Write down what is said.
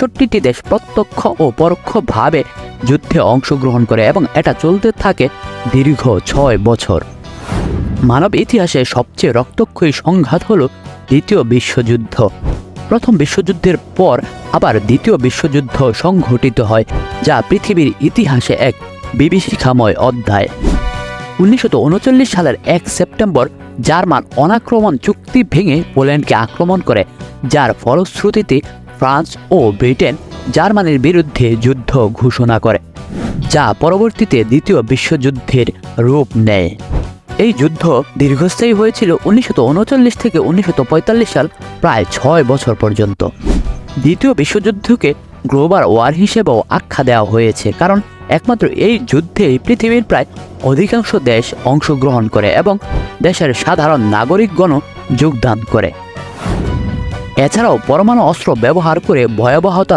সাতষট্টিটি দেশ প্রত্যক্ষ ও পরোক্ষভাবে যুদ্ধে অংশগ্রহণ করে এবং এটা চলতে থাকে দীর্ঘ ছয় বছর। মানব ইতিহাসে সবচেয়ে রক্তক্ষয়ী সংঘাত হল দ্বিতীয় বিশ্বযুদ্ধ। প্রথম বিশ্বযুদ্ধের পর আবার দ্বিতীয় বিশ্বযুদ্ধ সংঘটিত হয়, যা পৃথিবীর ইতিহাসে এক বিভীষিকাময় অধ্যায়। উনিশশো উনচল্লিশ সালের এক সেপ্টেম্বর জার্মান অনাক্রমণ চুক্তি ভেঙে পোল্যান্ডকে আক্রমণ করে, যার ফলশ্রুতিতে ফ্রান্স ও ব্রিটেন জার্মানির বিরুদ্ধে যুদ্ধ ঘোষণা করে, যা পরবর্তীতে দ্বিতীয় বিশ্বযুদ্ধের রূপ নেয়। এই যুদ্ধ দীর্ঘস্থায়ী হয়েছিল উনিশশো উনচল্লিশ থেকে উনিশশো পঁয়তাল্লিশ সাল প্রায় ছয় বছর পর্যন্ত। দ্বিতীয় বিশ্বযুদ্ধকে গ্লোবাল ওয়ার হিসেবেও আখ্যা দেওয়া হয়েছে, কারণ একমাত্র এই যুদ্ধেই পৃথিবীর প্রায় অধিকাংশ দেশ অংশগ্রহণ করে এবং দেশের সাধারণ নাগরিকগণও যোগদান করে। এছাড়াও পরমাণু অস্ত্র ব্যবহার করে ভয়াবহতার